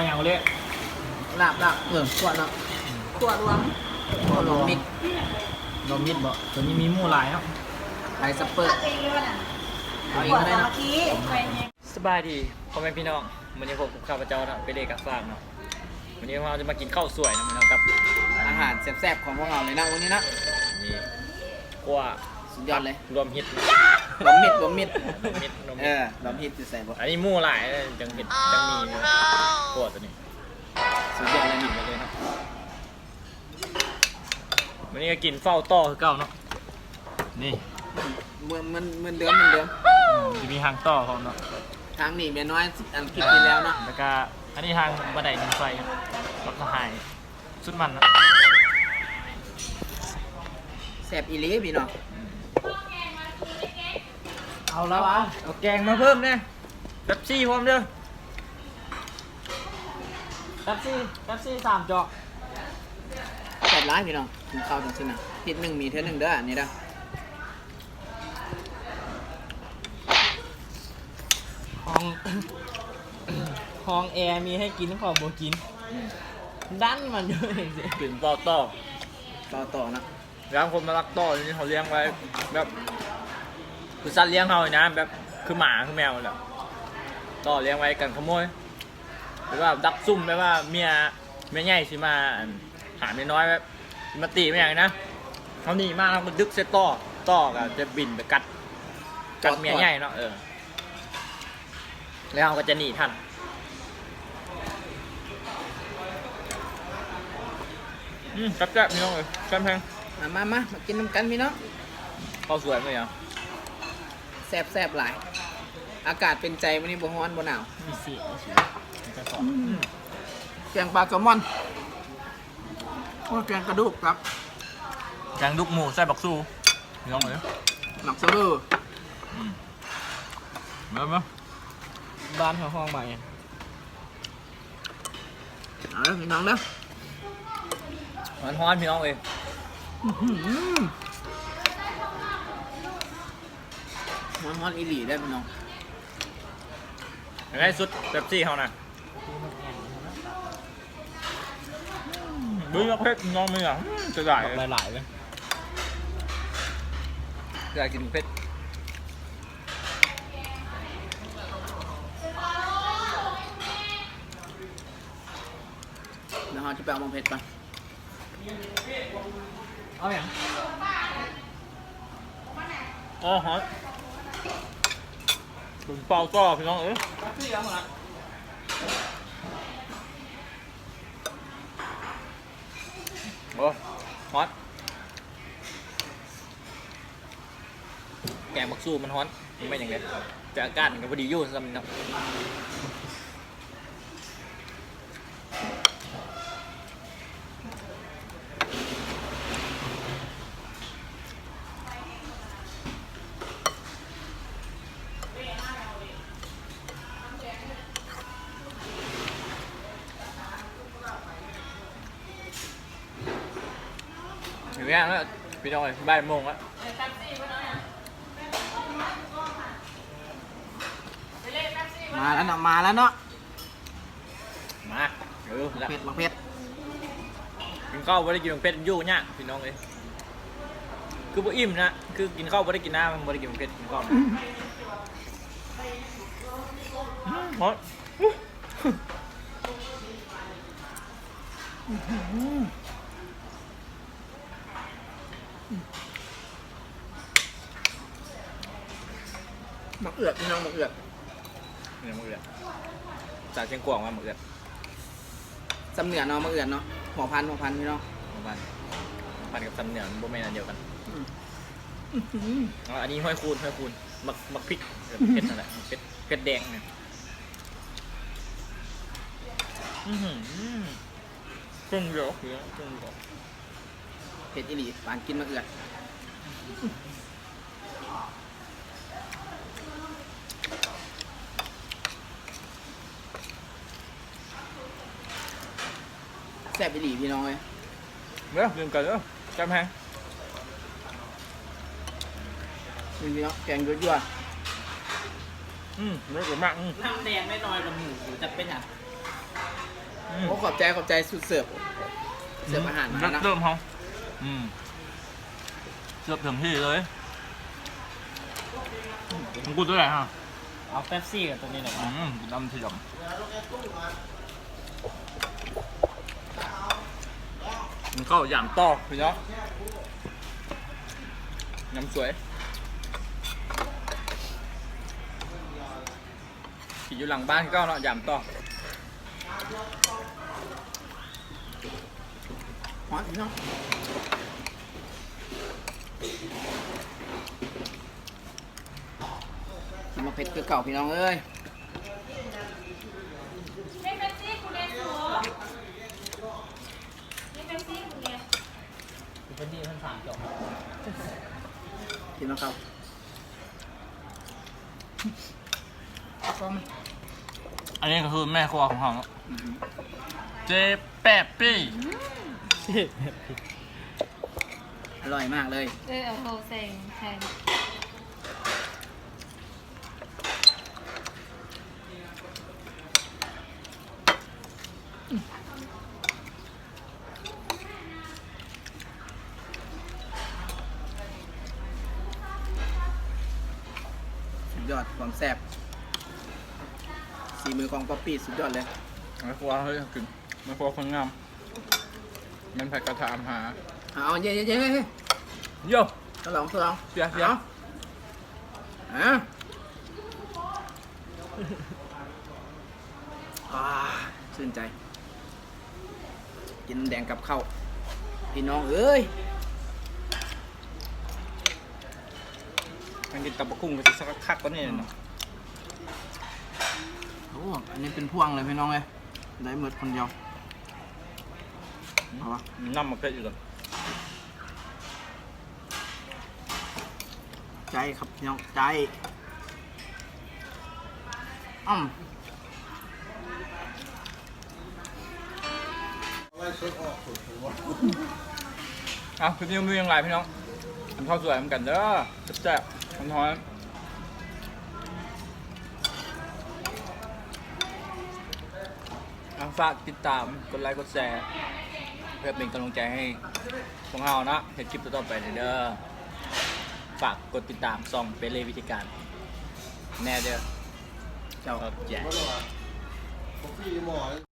มาอย่างเละลาบลาบเออขวดเนาะขวดรวมขวดรวมมิกเรามิดบ่ตัวนี้มีหมู่หลายเนาะไอสเปอร์เองเลยน่ะเอาองขวดก็ได้เมื่เนาะอกี้สบายดีพ่อแม่พี่น้องวันนี้ผมกับข้าพเจ้าเนาะไปเด็กกับฝากเนาะวันนี้เราจะมากินข้าวสวยนะพี่น้องครับอาหารแซ่บๆของพวกเราเลยนะวันนี้นะนี่กว่าสุดยอดเลยรวมฮิต รวมมิดรวมมิดรวมมิดรวมเอมิดอรวมฮิตจะใส่บ่อันนี้หมู่หลายเลยจังเห็ดจังมีกว่าตัวนี้สุดยอดเลยกินี่นไปเลยเนาะวันนี้ก็กินเฝ้าต่อคือเก่าเนาะนี่เหมือนมันเหมือนเดิมเหมือนเดิมจะมีหางต่อของเนาะทางนี้เมียน้อยอันคลิปที่แล้วเนาะแล้วก็อันนี้ทางบันไดหนึ่งไฟครับรถสหายสุดมันนะแซ่บอีหลีพี่น้อง เอาแล้วอะเอาแกงมาเพิ่มเนี่ยเป๊ปซี่พร้อมเด้อเป๊ปซี่เป๊ปซี่สามจอกแซ่บร้ายพี่น้องกินข้าวจังสินะติดหนึ่งมีเท่าหนึ่งเด้ออันนี้เด้อห้องห้องแอร์มีให้กินขอบบกิน ดันมันเยอะเองสิกินต่อต่อต่อต่อนะร้านคนมารักต่อนี่เขาเลี้ยงไว้แบบ คือสัตว์เลี้ยงเขาเลยนะแบบคือหมาคือแมวแหละต่อเลี้ยงไว้กันขโมยหรือว่าดักซุ่มแปลว่าเมียเมียใหญ่สิมาอั่นหาเมียน้อยแบบสิมาตีไม่อย่างนะเขาหนีมากเขาก็ดึกเซตต่อต่อก็จะบินไปกัดกัดเมียใหญ่เนาะเออ แล้วเขาก็จะหนีทันอืมแซ่บๆพี่น้องเลยแซ่บแพงมามามามากินน้ำกันพี่น้องข้าวสวยไหมอะ แซ่บแซ่บหลาย อากาศเป็นใจวันนี้บ่ร้อนบ่หนาวมีเสียแกงปลาแซลมอนโอ้ยแกงกระดูกครับแกงดุกหมูใส่บักซูพี่น้องเลยหมักเซเบอร์มามาบ้านเขาห้องใหม่เอาละพี่น้องเด้อมันฮ้อนพี่น้องเอ้ย อื้อหือ มันฮอนอีหลีได้อพี่น้องยังไงสุดเป๊ปซี่เขาน่ะบื้อเพชรน้องไม่อะจะได้หลายๆเลยจะได้กินเพชรเดี๋ยวเราจะไปเอามังเพชรก่อนเอาอย่าง อ๋อฮอน ถึงเป่าต่อพี่น้องเอ้ยโอ้ฮอตแกงบักสู้มันฮอตไม่อย่างเงี้ยแต่อากาศมันก็พอดีอยู่สำหรับมันเนางแล้วพี่น้องเอ้ยบ่ายโมงแล้วมาแล้วเนาะมาแล้วเนาะมาเออล้วเพชรมังเพชรกินข้าวไม่ได้กินเป็ดอยู่เนี่ยพี่น้องเอ้ยคือบ่อิ่มนะคือกินข้าวไม่ได้กินน้ำไม่ได้กินเป็ดกินข้าวนะ อืมฮอตมักเอือกพี่น้องมักเอือกเนี่ยมือเอือดจากเชียงกวางมามือเอือดสำเหนือเนาะมักเอือกเนาะหัวพันหัวพันพี่น้องประมาณพันกับตำเหนียวบ่แม่นอันเดียวกันอื้อหืออ๋ออันนี้ห้อยคูณห้อยคูณมักมักพริกเออเผ็ดนั่นแหละเผ็ดเผ็ดแดงเนี่ยอือหือเครื่องเดียวเครื่องเดียวเพชรอีหลีปานกินมักเอือก ซ่บอีหลีพี่น้องเอ้ยเด้อลืมกันเด้อจำแพงนี่พี่น้องแกงยั่วอืมเลิกมากอืมน้ำแดงไม่น้อยกว่าหมูจะเป็นอย่างๆอืมโอ้ขอบใจขอบใจสุดเสิร์ฟเสิร์ฟอาหารมาเริ่มนะเริ่มเขาอืมเสิร์ฟถึงที่เลยของกูตัวไหนฮะเอาเป๊ปซี่กับตัวนี้หน่อยอืมดำเทียม มันเข้าอย่างต่อพี่เนาะน้ำสวยขี่อยู่หลังบ้านก็เนาะยามต่อฮอตพี่น้อมาเผ็ดคือเก่าพี่น้องเอ้ย ไม่เป็นซี่กูเรียนหัวไม่เป็นซี่กูเรียน คือเป็นที่ท่านสามจบกินมาครับก็มันอันนี้ก็คือแม่ครัวของเราเจแปบปี้อร่อยมากเลย เออเอาโทรเซ็งแทน ยอดความแซ่บสีมือของป๊อปปี้สุดยอดเลยแม่ครัวเฮ้ยกินแม่ครัวคนงามมันผัดกระถามหาเอาเย้เย้เย้เย้โย่ทดลองทดลองเสียเสียอาอะอ่าชื่นใจ กินแดงกับข้าวพี่น้องเอ้ย มัน กินตับปะกุ้งก็จะสักคักก็นี่เนาะโอ้อันนี้เป็นพวงเลยพี่น้องเลยได้หมดคนเดียวเอาวะน้ำมันเกิดอยู่ก่อนใจครับพี่น้องใจอ้ำอะคือนี่มือยังไรพี่น้องมันข้าวสวยเหมือนกันเด้อแซ่บๆ มันท้อนฝากติดตาม กดไลค์ กดแชร์ เพื่อเป็นกำลังใจให้พวกเรานะเห็นคลิปต่อไปเด้อ ฝากกดติดตามส่องเป็นเลยวิธีการ แน่เด้อ เจ้าโอเค